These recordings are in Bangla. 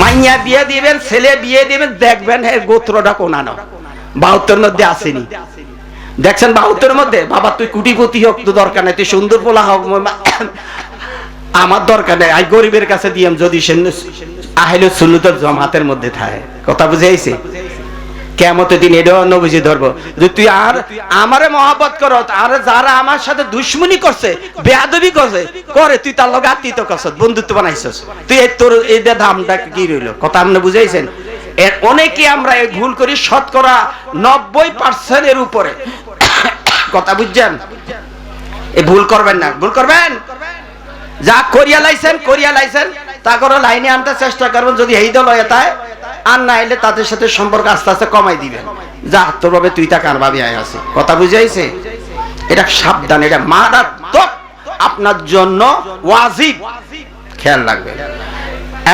মাইয়া বিয়ে দিবেন, ছেলে বিয়ে দিবেন, দেখবেন হে গোত্রটা কোনানো বাহাত্তর মধ্যে আসেনি। দেখছেন বাহাত্তর মধ্যে? বাবা, তুই কুটিপতি হোক তো দরকার নাই, তুই সুন্দর পোলা হোক আমার দরকার নেই, আই গরিবের কাছে দিয়াম, যদি সে আহিল সুন্নতর জমাতের মধ্যে থাকে। কথা বুঝে কেমতে দিন এটাও নবীজি ধরবো। যে তুই আর আমারে মহাবত কর আর যারা আমার সাথে দুশ্মনী করছে বেয়াদবি করছে করে তুই তার লগে আত্মীয় করছ বন্ধুত্ব বানাইছস। তুই এই তোর এই দামটা কি রইল? কথা আপনি বুঝাইছেন? এর অনেকে আমরা এই ভুল করি শতকরা নব্বই পার্সেন্টের উপরে। কথা বুঝছেন? এই ভুল করবেন না। ভুল করবেন? যা করিয়া লাইছেন করিয়া লাইছেন তা করে লাইনে আনতে চেষ্টা করবেন যদি এই দল হয়ে তাই আর না এলে তাদের সাথে সম্পর্ক আস্তে আস্তে কমাই দিবেন যা, তোর ভাবে তুই তা কার ভাবি আয় আছে? কথা বুঝাইছে? এটা সাবধান, এটা মারাত্মক। আপনার জন্য ওয়াজিব। খেয়াল রাখবেন।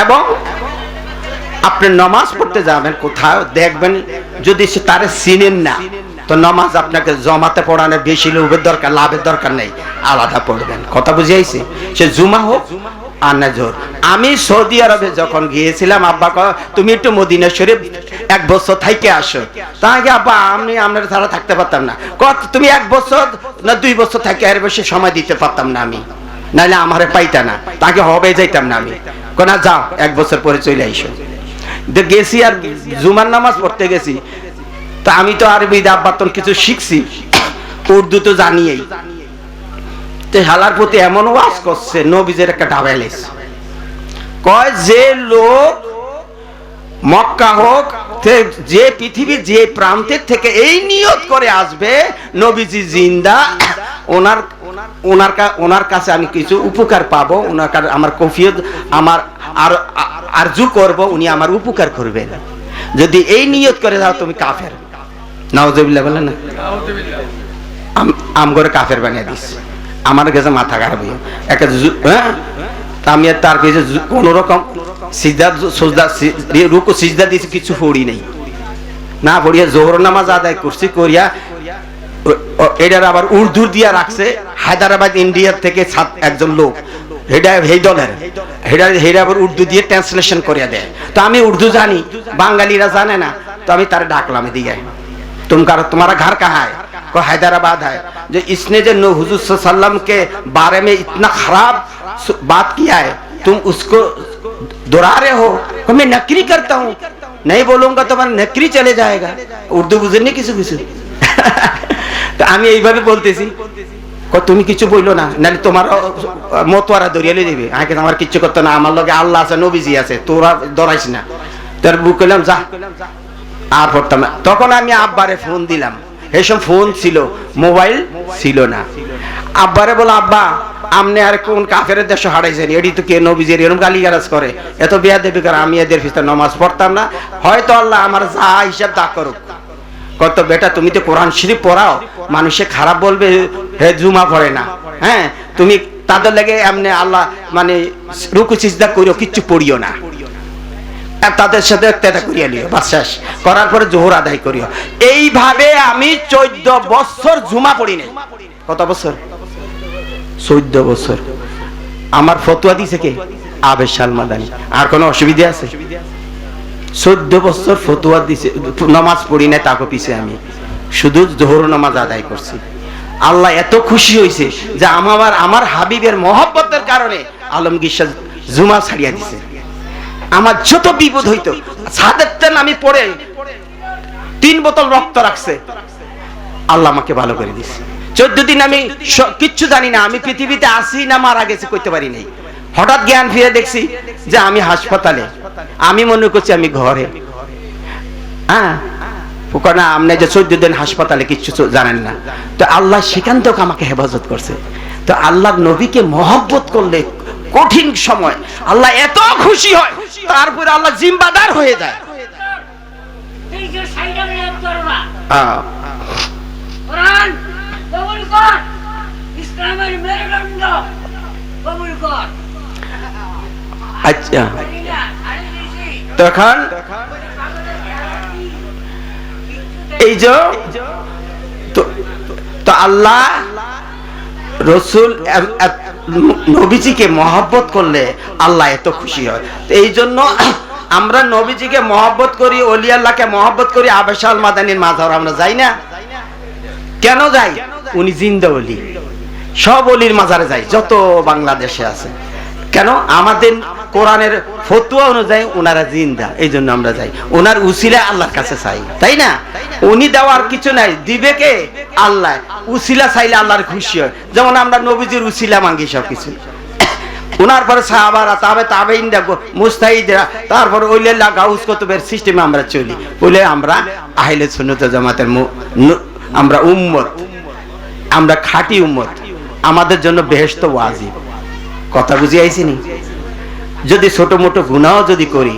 এবং আপনি নমাজ পড়তে যাবেন কোথাও, দেখবেন যদি সে তারে চিনেন না, তো নমাজ আপনাকে জমাতে পড়ানোর বেশি লোভের দরকার, লাভের দরকার নেই। আলাদা পড়বেন। কথা বুঝিয়েছি সে জুমা হোক না আমি সৌদি আরবে যখন গিয়েছিলাম, আব্বা তুমি একটু মদিনা শরীফ এক বছর থাইকে আসো। তাকে আব্বা, আমি আপনার ছাড়া থাকতে পারতাম না। কত তুমি এক বছর না দুই বছর থাকে আর বেশি সময় দিতে পারতাম না আমি। নাহলে আমারে পাইতা না। তাকে হবে যাইতাম না আমি। কোনা যাও, এক বছর পরে চলে আইসো। গেছি আর জুমার নামাজ পড়তে গেছি। তা আমি তো আরবি আব্বাতন কিছু শিখছি। উর্দু তো জানিয়েই। হালার প্রতি এমন ওয়াজ করছে নবীজের একটা ডাবাইলেস কয় যে লোক মক্কা হোক যে পৃথিবীর যে প্রান্তের থেকে এই নিয়ত করে আসবে, নবীজি জিন্দা, ওনার ওনার ওনার কাছে আমি কিছু উপকার পাবো, ওনার আমার কফিয়ত, আমার আর, আরজু করব, উনি আমার উপকার করবেন। যদি এই নিয়ত করে যাও, তুমি কাফের। নাওজবিল্লাহ বলে না? আম- করে কাফের বানিয়ে দিস। আমার কাছে মাথা খারাপ হয়ে একটা হ্যাঁ? আমি আর তার কাছে কোনো রকম সিজদা, সজদা রুকু, সিজদা দিয়েছি, কিছু পড়ি নাই। না পড়িয়া জোহর নামাজ আদায় করছি, করিয়া এটার আবার উর্দু দিয়া রাখছে, হায়দ্রাবাদ ইন্ডিয়া থেকে একজন লোক। উর্দু দিয়ে ট্রান্সলেশন করিয়া দেয়। তো আমি উর্দু জানি, বাঙালিরা জানে না, তো আমি তার ডাকলাম এদিকে। তোমার তোমার ঘর কাহায়? है को हैदराबाद है जो इसने जो नो हुजूर सल्लम के बारे में इतना खराब सु- बात किया है तुम उसको दोहरा रहे हो को मैं नकरी करता हूँ नहीं बोलूंगा तो मैं नकरी चले जाएगा उर्दू বুঝেননি কিছু কিছু তো আমি এইভাবে বলতেছি কো তুমি কিছু বইলো না নাহলে তোমার মতোয়ারা দরিয়া লই দিবে আগে আমার কিচ্ছু করতে না আমার লগে আল্লাহ আছে নবীজি আছে তোরা ডরাইস না তোর বুক করলাম যা আর পড়তাম না তখন আমি আব্বারে ফোন দিলাম এইসব ফোন ছিল, মোবাইল ছিল না। আব্বারে বলো, আব্বা, আমনে আর কোন কাফের দেশ হারাইছেন? এডি তো কে নবীজের? এরম গালি গালাজ করে। এত বিয়া দেবে কারণ আমি এদের ভিতরে নমাজ পড়তাম না। হয়তো আল্লাহ আমার যা হিসাব তা করুক। কত বেটা, তুমি তো কোরআন শরীফ পড়াও। মানুষে খারাপ বলবে, হে জুমা পড়ে না। হ্যাঁ তুমি তাদের লাগে এমনি আল্লাহ মানে রুকু সিজদা করিও, কিচ্ছু পড়িও না। তাদের সাথে তেটা করিয়া লিও বাস শেষ। করার পরে জোহর আদায় করিও। এইভাবে আমি চোদ্দ বছর জুমা পড়ি নাই। কত বছর? চোদ্দ বছর। আমার ফতুয়া দিছে কে? আবেশ সালমাদানি। আর কোনো অসুবিধা আছে? চোদ্দ বছর ফতুয়া দিছে, নামাজ পড়ি নাই তাকে পিছে আমি। শুধু জোহর নামাজ আদায় করছি। আল্লাহ এত খুশি হয়েছে যে আমার আমার হাবিবের মহব্বতের কারণে আলমগীর শাহ জুমা ছাড়িয়া দিছে। আমার যত বিপদ হইতো। ছাদের আমি পড়ে তিন বোতল রক্ত রাখছে। আল্লাহ আমাকে ভালো করে দিছে। চোদ্দ দিন আমি কিচ্ছু জানি না। আমি পৃথিবীতে আসি না মারা গেছি করতে পারি নাই। হঠাৎ জ্ঞান ফিরে দেখছি যে আমি হাসপাতালে। আমি মনে করছি আমি ঘরে। হ্যাঁ? আপনি যে চোদ্দ দিন হাসপাতালে কিচ্ছু জানেন না। তো আল্লাহ সেখান থেকে আমাকে হেফাজত করছে। তো আল্লাহ নবীকে মহব্বত করলে কঠিন সময়। আল্লাহ এত খুশি হয় তারপরে আল্লাহ জিম্বাদার হয়ে যায়। আচ্ছা। তখন এই যে তো- তো আল্লাহ রসুল নবীজিকে মহব্বত করলে আল্লাহ এত খুশি হয়। এই জন্য আমরা নবীজিকে মহব্বত করি, অলি আল্লাহকে মহব্বত করি, আবেশাল মাদানির মাঝার, আমরা যাই না? কেন যাই? উনি জিন্দা অলি। সব অলির মাজারে যাই, যত বাংলাদেশে আছে। কেন? আমাদের কোরআনের ফতুয়া অনুযায়ী ওনারা জিন্দা এই জন্য আমরা যাই। ওনার উসিলা আল্লাহর কাছে চাই, তাই না? উনি দেওয়ার কিছু নাই, দিবে কে? আল্লাহ। উসিলা চাইলে আল্লাহর খুশি হয়। যেমন আমরা নবীজির উসিলা মাঙ্গি সব কিছু ওনার পরে সাহাবারা, তবে মুস্তাহিদরা, তারপর ওইলে গাউস কতবের সিস্টেমে আমরা চলি। বলে আমরা আহলে সুন্নত জামাতের আমরা উম্মত। আমরা খাঁটি উম্মত। আমাদের জন্য বেহেস্ত ওয়াজিব। কথা বুঝি আইছি নি যদি ছোট মোটো গুনাও যদি করি,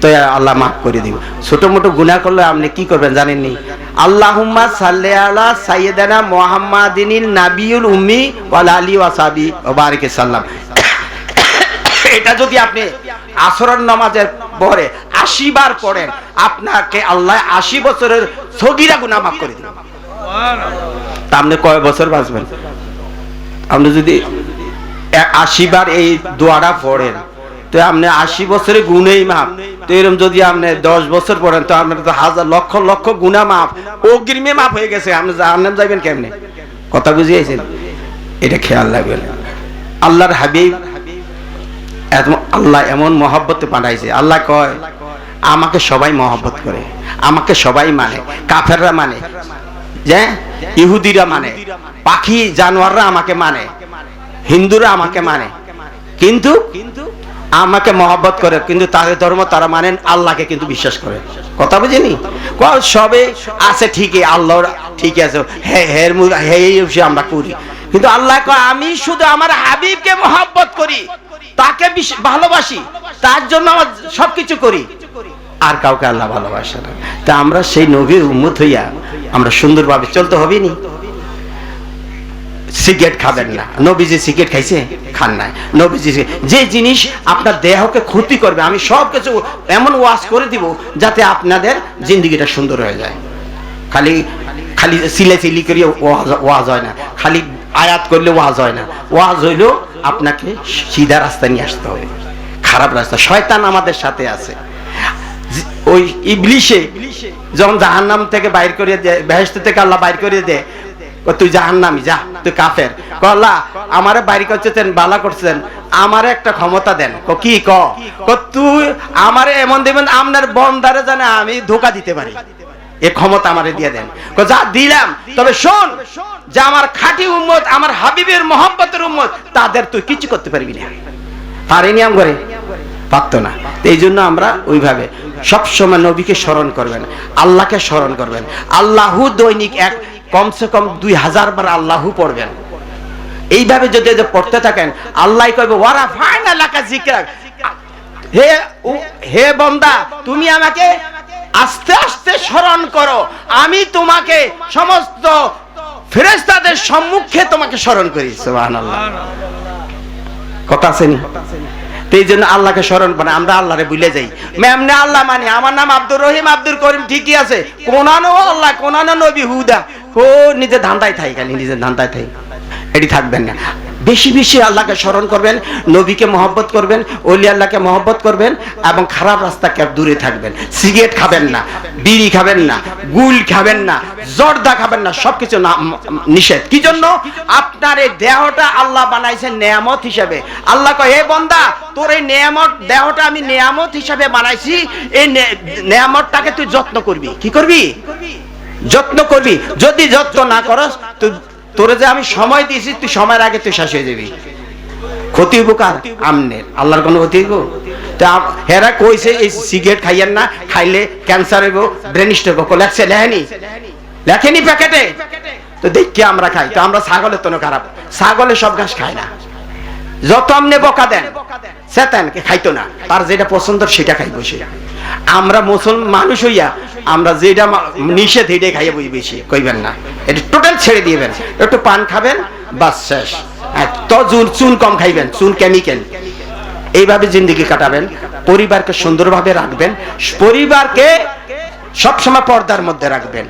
তো আল্লাহ মাফ করে দিব। ছোট মোটো গুনাহ করলে আপনি কি করবেন জানেননি? আল্লাহুম্মা সাল্লি আলা সাইয়েদানা মুহাম্মাদিনিল নাবিয়ুল উম্মি ওয়াল আলি ওয়াসাবি ওয়া বারিক সাল্লাম। এটা যদি আপনি আসরের নামাজের পরে আশি বার পড়েন, আপনাকে আল্লাহ আশি বছরের সগিরা গুনাহ মাফ করে দিবেন তা আপনি কয় বছর বাঁচবেন? আপনি যদি এ- আশি এই দোয়াটা পড়েন। তো আপনি আশি বছরে গুণেই মাপ তো এরকম যদি আপনি দশ বছর পড়েন, তো আপনার তো হাজার লক্ষ লক্ষ গুণা মাপ অগ্রিমে মাপ হয়ে গেছে। আপনি জাহান্নাম যাবেন কেমনে? কথা বুঝিয়েছেন? এটা খেয়াল রাখবেন। আল্লাহর হাবিব আল্লাহ এমন মহব্বতে পাঠাইছে আল্লাহ কয়, আমাকে সবাই মহব্বত করে। আমাকে সবাই মানে। কাফেররা মানে। যে ইহুদিরা মানে। পাখি, জানোয়াররা আমাকে মানে। হিন্দুরা আমাকে মানে। কিন্তু আমাকে মহব্বত করে, কিন্তু তাদের ধর্ম তারা মানেন আল্লাহকে কিন্তু বিশ্বাস করে। কথা বুঝিনি? সবে আছে ঠিকই, আল্লাহর ঠিক আছে। হে হের হে আমরা করি। কিন্তু আল্লাহ আমি শুধু আমার হাবিবকে মহব্বত করি, তাকে ভালোবাসি, তার জন্য আমার সবকিছু করি। আর কাউকে আল্লাহ ভালোবাসে না। তা আমরা সেই নবীর উম্মত হইয়া আমরা সুন্দরভাবে চলতে হবে নি সিগারেট খাবেন না। নবীজি সিগারেট খাইছে? খান নাই। নবীজি যে জিনিস আপনার দেহকে ক্ষতি করবে, আমি সব কিছু এমন ওয়াশ করে দিব যাতে আপনাদের জিন্দগিটা সুন্দর হয়ে যায়। খালি খালি সিলে সিলি করিয়ে ওয়াজ হয় না। খালি আয়াত করলে ওয়াজ হয় না। ওয়াজ হইলেও আপনাকে সিধা রাস্তা নিয়ে আসতে হবে। খারাপ রাস্তা। শয়তান আমাদের সাথে আছে। ওই ইবলিশে যখন জাহান্নাম থেকে বাইর করে দেয় বেহেস্ত থেকে আল্লাহ বাইর করে দেয় তুই জাহান্নামি, যা, তুই কাফের। কল্লা আমারে বাইর করছেন বালা করছেন আমারে একটা ক্ষমতা দেন। ক? তুই আমারে এমন দেবেন, আপনার বন্দারে জানে আমি ধোকা দিতে পারি। এ ক্ষমতা আমারে দিয়ে দেন। যা, দিলাম। তবে শোন, যে আমার খাঁটি উম্মত, আমার হাবিবের মোহাম্মতের উম্মত, তাদের তুই কিছু করতে পারবি না। পারেনি আম করে পারতো না। এই জন্য আমরা ওইভাবে সব সময় নবীকে স্মরণ করবেন, আল্লাহকে স্মরণ করবেন। আল্লাহু দৈনিক এক কমসে কম দুই হাজার বার আল্লাহু পড়বেন। এইভাবে যদি পড়তে থাকেন, আল্লাহ কইবে, ওয়ারা ফাইনা লাকা জিকরা হে হে বন্দা, তুমি আমাকে আস্তে আস্তে স্মরণ করো। আমি তোমাকে সমস্ত ফেরেশতাদের সম্মুখে তোমাকে স্মরণ করি, সুবহানাল্লাহ। কথা আসেনি এই জন্য আল্লাহকে স্মরণ করে আমরা আল্লাহরে ভুলে যাই। ম্যামনে আল্লাহ মানি, আমার নাম আব্দুর রহিম আব্দুল করিম ঠিকই আছে। কোনানো আল্লাহ, কোনানো নবী হুদা। ও নিজের ধান্দায় থাই, খালি নিজের ধান্দায় থাই। এটি থাকবেন না। বেশি বেশি আল্লাহকে স্মরণ করবেন, নবীকে মহব্বত করবেন, অলি আল্লাহকে মহব্বত করবেন এবং খারাপ রাস্তাকে দূরে থাকবেন। সিগারেট খাবেন না, বিড়ি খাবেন না, গুল খাবেন না, জর্দা খাবেন না, সবকিছু নিষেধ। কি জন্য? আপনার এই দেহটা আল্লাহ বানাইছেন নেয়ামত হিসাবে। আল্লাহ কয়, হে বন্দা, তোর এই নেয়ামত, দেহটা আমি নেয়ামত হিসাবে বানাইছি। এই নেয়ামতটাকে তুই যত্ন করবি। কি করবি? যত্ন করবি। যদি যত্ন না করস, তুই তোরে যে আমি সময় দিয়েছি, তুই সময়ের আগে তুই শেষ হয়ে যাবি। ক্ষতি হইব কার? আমনের। আল্লাহর কোনো ক্ষতি হইব? তা হেরা কইছে, এই সিগারেট খাইয়েন না, খাইলে ক্যান্সার হইব ব্রেন স্ট্রোক হইব। লেখছে, লেখেনি? লেখেনি প্যাকেটে? তো দেখি আমরা খাই। তো আমরা ছাগলের তো খারাপ। ছাগলে সব ঘাস খায় না। যত আমনে বকা দেন সেতেন খাইতো না। তার যেটা পছন্দ, সেটা খাইব সে। আমরা মুসলমান মানুষ হইয়া, আমরা যেটা নিষেধ এটাই খাইয়া বই বেশি, কইবেন না। এটা টোটাল ছেড়ে দিবেন। একটু পান খাবেন, বাস শেষ। তো চুন চুন কম খাইবেন, চুন কেমিক্যাল এইভাবে জিন্দগি কাটাবেন, পরিবারকে সুন্দরভাবে রাখবেন, পরিবারকে সবসময় পর্দার মধ্যে রাখবেন।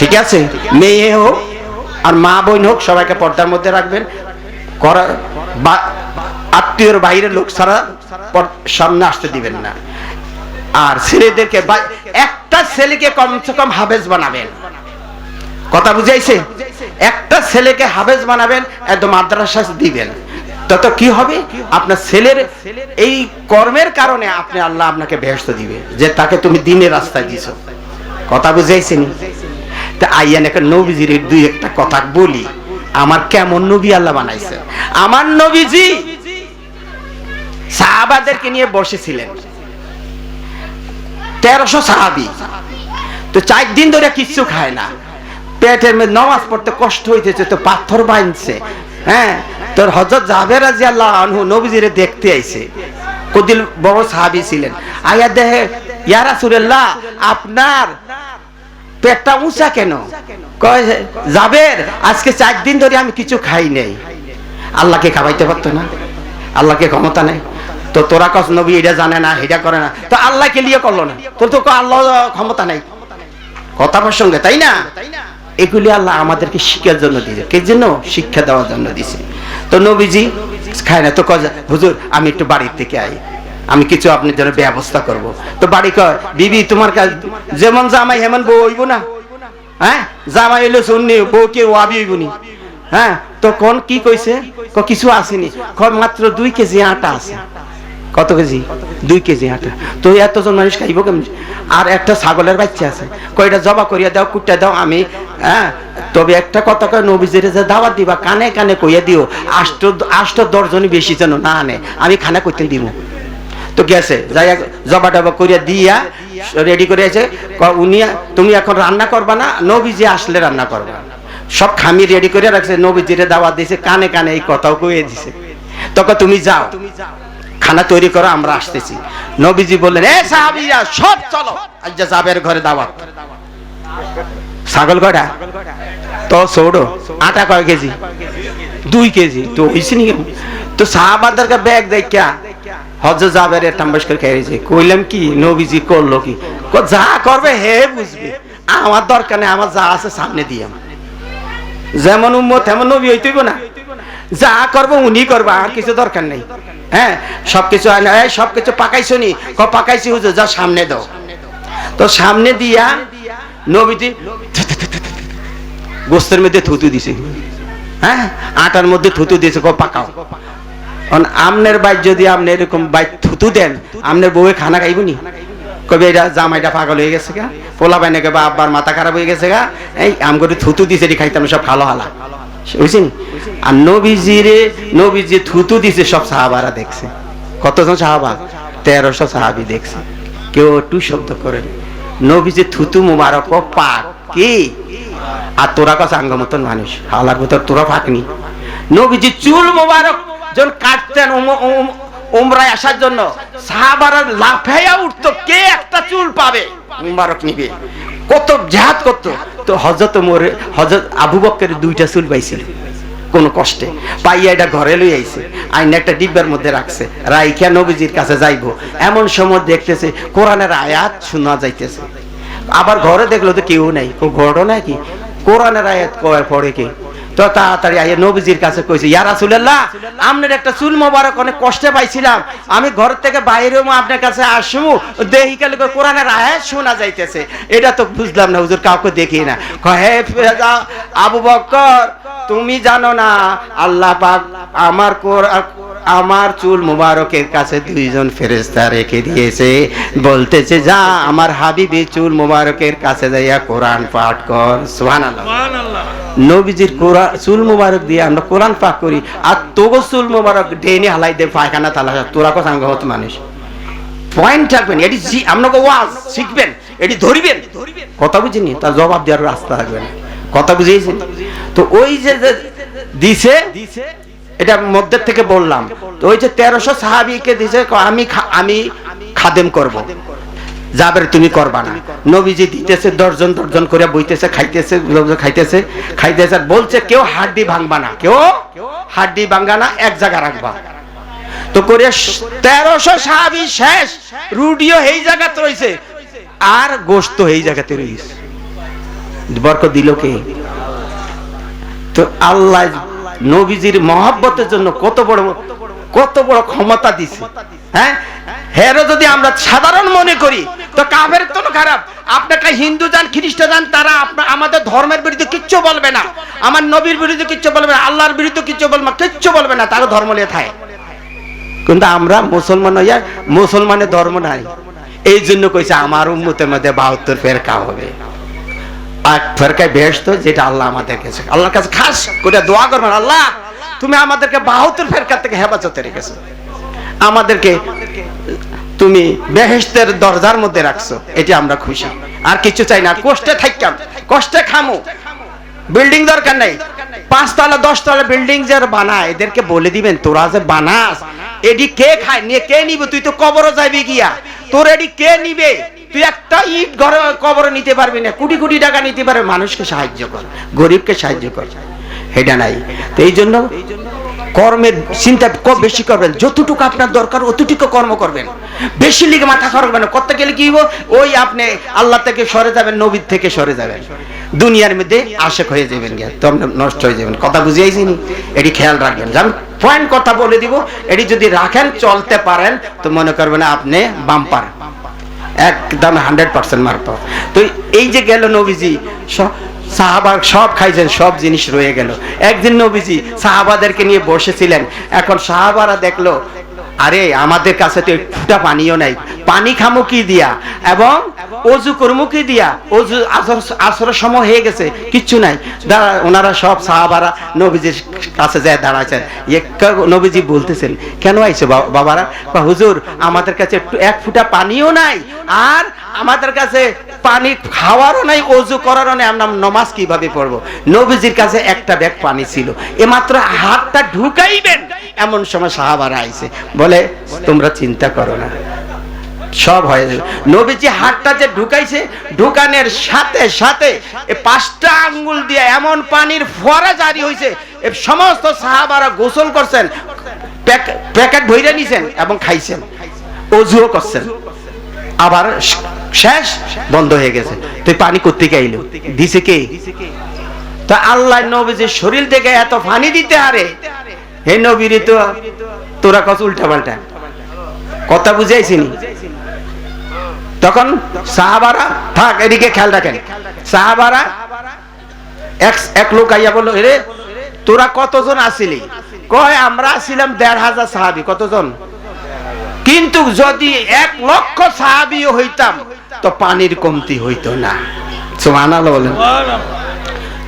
ঠিক আছে? মেয়ে হোক আর মা বোন হোক, সবাইকে পর্দার মধ্যে রাখবেন। করা আত্মীয়র বাইরের লোক ছাড়া সামনে আসতে দিবেন না। আর ছেলেদেরকে একটা ছেলেকে কমসে কম হাফেজ বানাবেন। কথা বুঝাইছে? একটা ছেলেকে হাফেজ বানাবেন, একদম মাদ্রাসা দিবেন। তত কি হবে? আপনার ছেলের এই কর্মের কারণে আপনি আল্লাহ আপনাকে ব্যস্ত দিবে, যে তাকে তুমি দিনের রাস্তায় দিছ। কথা বুঝাইছেন? তা আইয়ান একটা নবীজির দুই একটা কথা বলি। আমার কেমন নবী আল্লাহ বানাইছে? আমার নবীজি সাহাবাদেরকে নিয়ে বসেছিলেন। তেরোশো সাহাবি। তো চার দিন ধরে কিচ্ছু খায় না। পেটের মধ্যে নামাজ পড়তে কষ্ট হইতেছে, তো পাথর বাঁধছে। হ্যাঁ তোর হজরত জাবের রাজি আল্লাহ আনহু নবীজিরে দেখতে আইছে। কদিল বড় সাহাবি ছিলেন। আয়া দেহে ইয়ারা সুরেল্লাহ আপনার পেটটা উঁচা কেন? কয়, জাবের, আজকে চার দিন ধরে আমি কিছু খাই নাই। আল্লাহকে খাওয়াইতে পারতো না। আল্লাহকে ক্ষমতা নেই। তো তোরা কস, নবী এটা জানে না, এটা করে না। তো আল্লাহকে লিয়ে করল না? তোর তো আল্লাহ ক্ষমতা নেই। কথা প্রসঙ্গে, তাই না? এগুলি আল্লাহ আমাদেরকে শিক্ষার জন্য দিয়েছে। কে জন্য? শিক্ষা দেওয়ার জন্য দিছে তো নবীজি খায় না। তো হুজুর, আমি একটু বাড়ির থেকে আই। আমি কিছু আপনার জন্য ব্যবস্থা করব। তো বাড়ি কয় বিবি, তোমার কাজ যেমন জামাই হেমন বউ হইব না? হ্যাঁ? জামাই হইলে শুননি বউ কে ওয়াবি হইব নি। হ্যাঁ? তো কোন কি কইছে? ক কিছু আসেনি। কয় মাত্র দুই কেজি আটা আছে। কত কেজি? দুই কেজি আটা। তো এতজন মানুষ খাইব কেমন? আর একটা ছাগলের বাচ্চা আছে। কয়টা জবা করিয়া দাও, কুটটা দাও আমি হ্যাঁ? তবে একটা কথা কয়, নবীজিরে যে দাওয়াত দিবা, কানে কানে কইয়া দিও। আষ্ট আষ্ট দশজনই বেশি যেন না আনে। আমি খানা করতে দিব। তো গেছে যাই জবা টবা করিয়া দিয়া রেডি করে আছে। উনি তুমি এখন রান্না করবা না? নবীজি আসলে রান্না করবা। সব খামি রেডি করে রাখছে। নবীজিরে দাওয়াত দিছে কানে কানে এই কথাও কয়ে দিছে। তখন তুমি যাও। খানা তৈরি করো, আমরা আসতেছি। নবীজি বললেন, এ সাহাবিরা, সব চলো। আজ যা জাবের ঘরে দাওয়াত। ছাগল কয়টা? তো সৌড়ো আটা কয় কেজি? দুই কেজি। তো নি? তো সাহাবাদারকে ব্যাগ দেখা হজ খেয়েছে কইলাম কি, নবীজি করল কি? যা করবে হে বুঝবে। আমার দরকার নেই, আমার যা আছে সামনে দিয়ে যেমন উম্মত, তেমন নবী হইতেইব না। যা করব উনি করব, আর কিছু দরকার নেই। হ্যাঁ সবকিছু সবকিছু পাকাইছো নি? ক, পাকাইছি যা সামনে দাও। তো সামনে দিয়া নবীজি গোস্তের মধ্যে থুতু দিছে। হ্যাঁ আটার মধ্যে থুতু দিয়েছে, ক, পাকাও। আমনের বাইর যদি আপনি এরকম বাইর থুতু দেন, আমনের বউয়ে খানা খাইব নি কবে এটা জামাইটা পাগল হয়ে গেছে গা। পোলা বাইনে বা আব্বার মাথা খারাপ হয়ে গেছে গা। এই আম করে থুতু দিছে, এটি খাইতাম, সব ভালো হালা। বুঝছেন? আর নবীজিরে নবীজি থুতু দিছে, সব সাহাবারা দেখছে। কতজন সাহাবা? তেরোশো সাহাবি দেখছে। কেউ একটু শব্দ করেন, নবীজি থুতু মুবারক পাক কি? আর তোরা কাছে আঙ্গ মতন মানুষ, হালার ভিতর তোরা ফাঁকনি নবীজি চুল মোবারক যখন কাটতেন উম- উম- উমরায় আসার জন্য। সাহাবারা লাফাইয়া উঠতো, কে একটা চুল পাবে? মুবারক নিবে। কত জাহাদ করতো। তো হজরত মোরে হজরত আবু বক্কের দুইটা চুল পাইছিল, কোনো কষ্টে। পাইয়া এটা ঘরে লই আইছে, আইন একটা ডিব্বার মধ্যে রাখছে, রাইখা নবীজির কাছে যাইবো। এমন সময় দেখতেছে, কোরআনের আয়াত শোনা যাইতেছে। আবার ঘরে দেখল তো কেউ নাই। ঘটনা কি? কোরআনের আয়াত কয় পড়ে কে? তো তাড়াতাড়ি আইয়া নবীজির কাছে কইছে ইয়া রাসূলুল্লাহ আপনার একটা চুল মোবারক অনেক কষ্টে পাইছিলাম। আমি ঘর থেকে বাইরেও আপনার কাছে আসব দেহি কালে কোরআনের আয়াত শোনা যাইতেছে। এটা তো বুঝলাম না হুজুর কাউকে দেখি না। ফেজা আবু বক্কর তুমি জানো না আল্লাহ পাক আমার আমার চুল মুবারকের কাছে দুইজন ফেরেস্তা রেখে দিয়েছে। বলতেছে যা আমার হাবিবি চুল মুবারকের কাছে যাইয়া কোরআন পাঠ কর। সুবহানাল্লাহ। নবীজির কোরআন চুল মুবারক দিয়ে আমরা কোরআন পাঠ করি, আর তোগো চুল মুবারক ডেনে হালাই দে পায়খানা তালা তোরা কথা হতো মানুষ। পয়েন্ট থাকবেন, এটি আপনাকে ওয়াজ শিখবেন, এটি ধরিবেন। কথা বুঝিনি? তার জবাব দেওয়ার রাস্তা থাকবে না। কথা বুঝিয়েছেন তো ওই যে দিছে, এটা মধ্যের থেকে বললাম। তো ওই যে তেরোশো সাহাবিকে দিছে আমি আমি খাদেম করব। যাবের তুমি করবা না। নবীজি দিতেছে দর্জন দর্জন করে বইতেছে, খাইতেছে খাইতেছে খাইতেছে বলছে, কেউ হাড্ডি ভাঙবা না, কেউ হাড্ডি ভাঙবা না, এক জায়গা রাখবা। তো করে তেরোশো সাহাবি শেষ, রুডিও এই জায়গাতে রয়েছে আর গোস্ত এই জায়গাতে রয়েছে বরক দিল কে? তো আল্লাহ নবীজির মহব্বতের জন্য কত বড় কত বড় ক্ষমতা দিছে। হ্যাঁ? হেরও যদি আমরা সাধারণ মনে করি তো কাফের তো খারাপ। আপনাকে হিন্দু যান খ্রিস্টান যান তারা আমাদের ধর্মের বিরুদ্ধে কিচ্ছু বলবে না। আমার নবীর বিরুদ্ধে কিচ্ছু বলবে না আল্লাহর বিরুদ্ধে কিচ্ছু বলবে না কিচ্ছু বলবে না তারা ধর্ম নিয়ে থাকে কিন্তু আমরা মুসলমান হইয়া মুসলমানের ধর্ম নাই। এই জন্য কইছে আমার উম্মতের মধ্যে বাহাত্তর ফেরকা হবে। আর ফেরকায় বেহেস্ত যেটা আল্লাহ আমাদের কাছে। আল্লাহর কাছে খাস করে দোয়া করবেন আল্লাহ তুমি আমাদেরকে বাহাত্তর ফেরকা থেকে হেফাজতে রেখেছো। আমাদেরকে তুমি বেহেস্তের দরজার মধ্যে রাখছো, এটি আমরা খুশি। আর কিছু চাই না, কষ্টে থাকতাম কষ্টে খামু। বিল্ডিং দরকার নাই। পাঁচতলা, দশতলা বিল্ডিং যারা বানায়, এদেরকে বলে দিবেন, তোরা যে বানাস, এডি কে খায় নিয়ে, কে নিবে? তুই তো কবরও যাবি গিয়া। তোর এডি কে নিবে? তুই একটা ইট ঘরে কবর নিতে পারবি না। কোটি কোটি টাকা নিতে পারবে। মানুষকে সাহায্য কর, গরিবকে সাহায্য কর। এটা নাই। তো এই জন্য কর্মের চিন্তা কম বেশি করবেন। যতটুকু আপনার দরকার, অতটুকু কর্ম করবেন। বেশি লিগে মাথা করবেন না। করতে গেলে কি হইব? ওই আপনি আল্লাহ থেকে সরে যাবেন, নবীর থেকে সরে যাবেন। দুনিয়ার মধ্যে আশেক হয়ে যাবেন গিয়া তো আপনি নষ্ট হয়ে যাবেন। কথা বুঝিয়েছি এটি খেয়াল রাখবেন। যে আমি পয়েন্ট কথা বলে দিব। এটি যদি রাখেন, চলতে পারেন, তো মনে করবেন আপনি বাম্পার। একদম হান্ড্রেড পার্সেন্ট পাও তো এই যে গেল নবীজি সাহাবার সব খাইছেন, সব জিনিস রয়ে গেল। একদিন নবীজি সাহাবাদেরকে নিয়ে বসেছিলেন। এখন সাহাবারা দেখল, আরে, আমাদের কাছে তো একটা পানিও নাই। পানি খামো কি দিয়া? এবং অজু করমু কি দিয়া? অজু আসর সময় হয়ে গেছে, কিচ্ছু নাই। দাঁড়া, ওনারা সব সাহাবারা নবীজির কাছে যায় দাঁড়াচ্ছেন নবীজি বলতেছেন, কেন আইছে বাবারা? হুজুর, আমাদের কাছে এক ফুটা পানিও নাই। আর আমাদের কাছে পানি খাওয়ারও নাই, অজু করারও নাই, আমরা নমাজ কীভাবে পড়ব? নবীজির কাছে একটা ব্যাগ পানি ছিল। এ মাত্র হাতটা ঢুকাইবেন, এমন সময় সাহাবারা আইছে, বলে, তোমরা চিন্তা করো না, সব হয়ে যাবে। নবীজি হাতটা যে ঢুকাইছে, ঢুকানের সাথে সাথে পাঁচটা আঙ্গুল দিয়ে এমন পানির ফোয়ারা জারি হয়েছে সমস্ত সাহাবারা গোসল করছেন, প্যাক- প্যাকেট ভইরা নিছেন এবং খাইছেন, অজুও করছেন। আবার শেষ বন্ধ হয়ে গেছে। তুই পানি করতে আইলো? দিছে কে? তা আল্লাহ নবীজির শরীর থেকে এত পানি দিতে আরে হে নবীরে তো তোরা কত উল্টা পাল্টা কথা বুঝাইছিনি? তখন সাহাবারা থাক, এদিকে খেয়াল রাখেন। সাহাবারা এক এক লোক আইয়া বলল রে তোরা কতজন আসিলি? কয়, আমরা ছিলাম দেড় হাজার সাহাবি। কতজন? কিন্তু যদি এক লক্ষ সাহাবিও হইতাম তো পানির কমতি হইতো না। সুবহানাল্লাহ বলেন।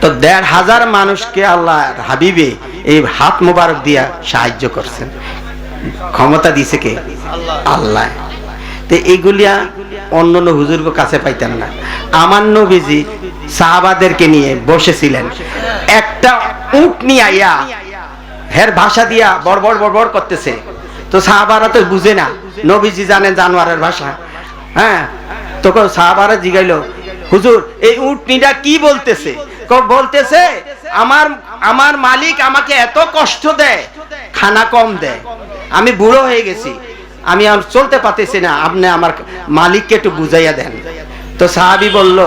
তো দেড় হাজার মানুষকে আল্লাহ হাবিবে এই হাত মোবারক দিয়া সাহায্য করছেন। ক্ষমতা দিছে কে? আল্লাহ। তো এইগুলিয়া অন্য অন্য হুজুরকে কাছে পাইতেন না। আমার নবীজি সাহাবাদেরকে নিয়ে বসেছিলেন। একটা উট নিয়ে আইয়া হের ভাষা দিয়া বড়বড় বড়বড় করতেছে। তো সাহাবারা তো বুঝে না। নবীজি জানেন জানোয়ারের ভাষা। হ্যাঁ? তখন সাহাবারা জিগাইলো, হুজুর, এই উটনিটা কি বলতেছে? বলতেছে, আমার আমার মালিক আমাকে এত কষ্ট দেয়, খানা কম দেয়। আমি বুড়ো হয়ে গেছি। আমি আর চলতে পারতেছি না। আপনি আমার মালিককে একটু বুঝাইয়া দেন। তো সাহাবি বলল,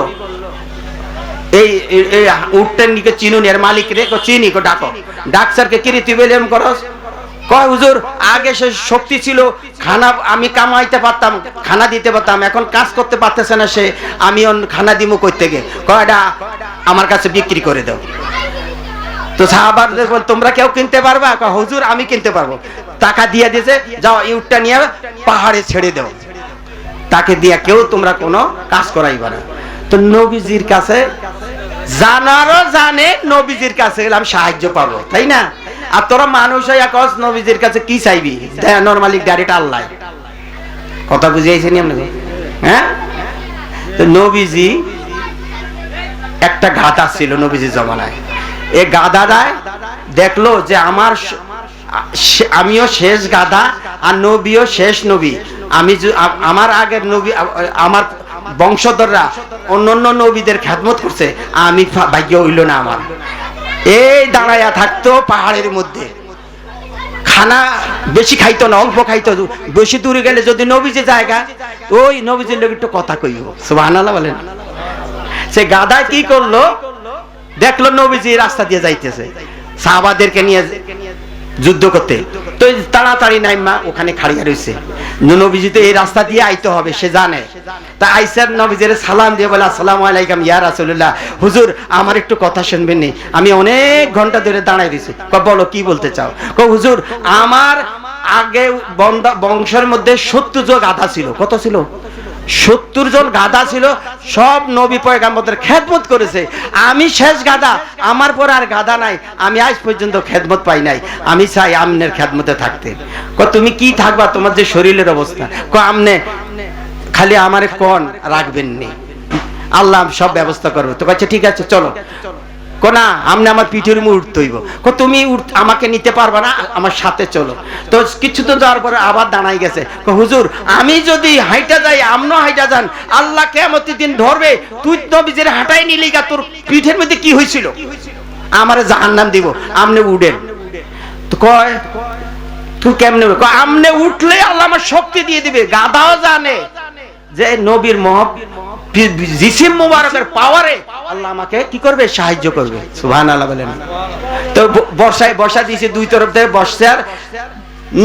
এই উঠতেন চিনুনি আর মালিক রে চিনি কো ডাকো। ডাকসারকে কিরি তুই বলে করস? কয়, হুজুর, আগে সে শক্তি ছিল, খানা আমি কামাইতে পারতাম, খানা দিতে পারতাম, এখন কাজ করতে পারতেছে না সে, আমি খানা দিমু করতে গে। কয়, এটা আমার কাছে বিক্রি করে দাও। তো সাহাবাদের বল, তোমরা কেউ কিনতে পারবা? হুজুর, আমি কিনতে পারব। টাকা দিয়ে দিয়েছে, যাও, ইউটটা নিয়ে পাহাড়ে ছেড়ে দাও। তাকে দিয়া কেউ তোমরা কোনো কাজ করাইবা না। তো নবীজির কাছে, জানারও জানে, নবীজির কাছে গেলে আমি সাহায্য পাবো। তাই না? আর তোরা মানুষ নবীজির কাছে কি চাইবি? নর্মালি গাড়িটা আল্লাহ। কথা বুঝিয়েছেন আপনাকে হ্যাঁ? নবীজি একটা গাধা ছিল নবীজির জমানায়। এই গাধাটায় দেখল যে আমার আমিও শেষ গাধা আর নবীও শেষ নবী। আমি আমার আগের নবী আমার বংশধররা অন্য অন্য নবীদের খ্যাতমত করছে, আমি ভাগ্য হইল না আমার। এই দাঁড়াইয়া থাকতো পাহাড়ের মধ্যে। খানা বেশি খাইতো না, অল্প খাইতো। বেশি দূরে গেলে যদি নবীজি জায়গা, ওই নবীজি লোক একটু কথা কইব সুবাহ বলেন। সে গাদা কি করল? দেখল নবীজি রাস্তা দিয়ে যাইতেছে। সাহাবাদেরকে নিয়ে যুদ্ধ করতে। তো তাড়াতাড়ি নাইমা ওখানে খাড়িয়া রয়েছে নবীজি তো এই রাস্তা দিয়ে আইতে হবে, সে জানে। তা আইসার নবীজের সালাম দিয়ে বলে, আসসালামু আলাইকুম, ইয়া রাসূলুল্লাহ। হুজুর, আমার একটু কথা শুনবেন নি। আমি অনেক ঘণ্টা ধরে দাঁড়াই দিছি ক বলো, কি বলতে চাও? ক হুজুর, আমার আগে বংশের মধ্যে সত্তর যোগ আধা ছিল। কত ছিল? সত্তর জন গাধা ছিল, সব নবী পয়গাম্বরদের খেদমত করেছে। আমি শেষ গাধা, আমার পর আর গাধা নাই, আমি আজ পর্যন্ত খেদমত পাই নাই, আমি চাই আমনের খেদমতে থাকতে। ক তুমি কি থাকবা? তোমার যে শরীরের অবস্থা। ক আমনে, খালি আমারে কন রাখবেন নি আল্লাহ সব ব্যবস্থা করবে। তো কাছে ঠিক আছে, চলো। কোনা আমনে আমার পিঠের উপর উঠতে হইব। কো তুমি আমাকে নিতে পারবা না, আমার সাথে চলো। তো কিছু তো যাওয়ার পরে আবার দাঁড়াই গেছে। কো, হুজুর, আমি যদি হাইটা যাই আমনো হাইটা যান। আল্লাহ কেমতি দিন ধরবে, তুই তো নিজের হাঁটাই নিলি গা, তোর পিঠের মধ্যে কি হয়েছিল আমারে জাহান্নাম দিব, আমনে উডেন তো কয়, তুই কেমনে আমনে উঠলে আল্লাহ আমার শক্তি দিয়ে দিবে গাদাও জানে যে নবীর মহ জিসিম মুবারকের পাওয়ারে আল্লাহ আমাকে কি করবে? সাহায্য করবে। সুবহানাল্লাহ বলেন। তো বর্ষায় বর্ষা দিয়েছে দুই তরফ থেকে বর্ষার।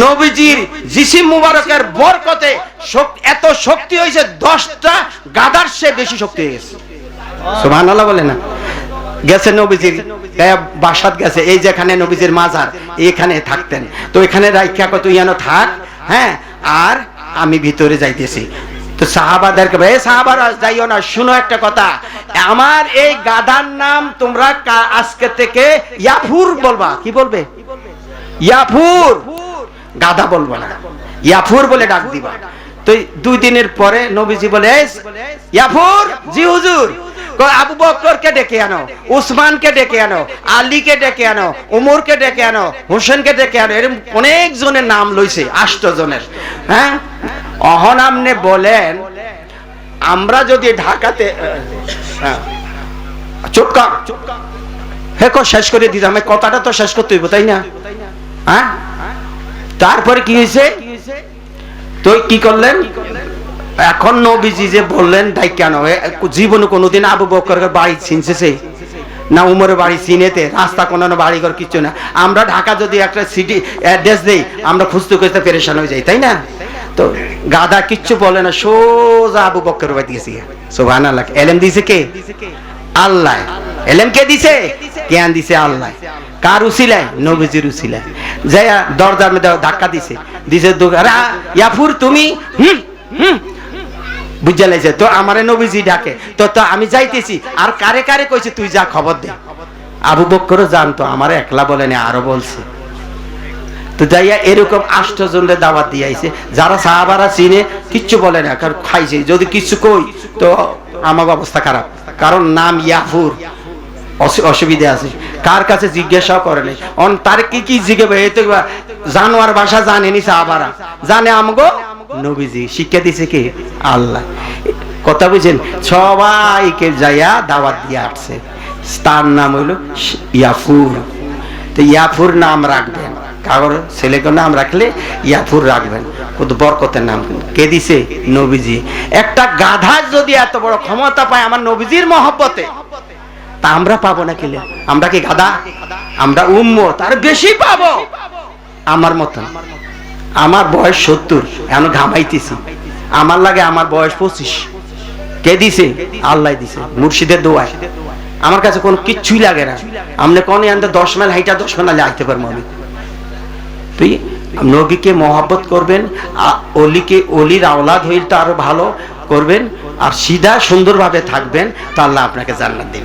নবীজির জিসিম মুবারকের বরকতে এত শক্তি হয়েছে দশটা গাদার সে বেশি শক্তি হয়ে গেছে। সুবহানাল্লাহ বলে না। গেছে নবীজির বাসাত গেছে এই যেখানে নবীজির মাজার এখানে থাকতেন। তো এখানে রাইখা কত ইয়ানো থাক হ্যাঁ আর আমি ভিতরে যাইতেছি। তো সাহাবাদেরকে এ সাহাবারা, যাইও না, শুনো একটা কথা। আমার এই গাধার নাম তোমরা আজকে থেকে ইয়াফুর বলবা। কি বলবে? ইয়াফুর। গাধা বলব না। ইয়াফুর বলে ডাক দিবা। তো দুই দিনের পরে নবীজি বলে ইয়াফুর, জি হুজুর। আবু বকরকে ডেকে আনো, উসমানকে ডেকে আনো, আলীকে ডেকে আনো, উমরকে ডেকে আনো, হোসেনকে ডেকে আনো। এরকম অনেক জনের নাম লইছে, আষ্ট জনের। হ্যাঁ? অহনামনে বলেন, আমরা যদি ঢাকাতে হ্যাঁ চুপ হে শেষ করে দিতে আমি কথাটা তো শেষ করতে হইব, তাই না? হ্যাঁ? তারপরে কি হয়েছে কি করলেন? এখন নবীজি যে বললেন তাই কেন জীবনে কোনোদিন আবু বকর বাড়ি চিনছে না উমরের বাড়ি চিনেতে? রাস্তা কোনো বাড়ি ঘর কিছু না? আমরা ঢাকা যদি একটা সিটি অ্যাড্রেস দেই, আমরা খুঁজতে খুঁজতে পেরেশান হয়ে যাই, তাই না? তো গাদা কিচ্ছু বলে না, সোজা আবু বকর বাড়ি দিয়েছি সোভান আল্লাহ এলেম দিয়েছে কে? আল্লাহ। এলেম কে দিছে? জ্ঞান দিছে আল্লাহ। কার নবীজির দরজার মধ্যে ধাক্কা দিছে। দিছে ইয়াফুর, তুমি? হুম হুম। বুঝা লাইছে, তো আমারে নবীজি ডাকে। তো তো আমি যাইতেছি। আর কারে কারে কইছে, তুই যা খবর দে। আবু বক্করও জানতো, আমার একলা বলেনি আরও বলছে। তো যাইয়া এরকম আষ্টজনদের দাওয়াত দিয়ে যারা সাহাবারা চিনে, কিচ্ছু বলে না, কারণ খাইছে। যদি কিছু কই, তো আমার অবস্থা খারাপ। কারণ নাম ইয়াফুর অসুবিধা আছে। কার কাছে জিজ্ঞাসাও করে নাই। অন তার কি কি জিজ্ঞাসা এই তো জানোয়ার ভাষা জানেনি সাহাবারা। জানে আমগো নবীজি। শিক্ষা দিছে কি? আল্লাহ। কথা বুঝেন? সবাইকে যাইয়া দাওয়াত দিয়ে আসছে। তার নাম হইল ইয়াফুর তো ইয়াফুর নাম রাখবেন। কাগর ছেলেকে নাম রাখলে ইয়াফুর রাখবেন। কত বরকতের নাম। কে দিছে? নবীজি। একটা গাধা যদি এত বড় ক্ষমতা পায় আমার নবীজির মহব্বতে, তা আমরা পাবো না কিলে? আমরা কি গাধা? আমরা উম্ম তার বেশি পাবো। আমার মতন। আমার বয়স সত্তর। এখন ঘামাইতেছি। আমার লাগে আমার বয়স পঁচিশ। কে দিছে? আল্লাহ দিছে। মুর্শিদের দোয়ায়। আমার কাছে কোনো কিচ্ছুই লাগে না। আমনে কোন আনতে দশ মাইল হাইটা দশ মাইল আইতে পারব আমি। তুই নবীকে মহাব্বত করবেন অলিকে, অলির আওলাদ হইলে তো আরও ভালো করবেন, আর সিধা সুন্দরভাবে থাকবেন, তো আল্লাহ আপনাকে জান্নাত দিবেন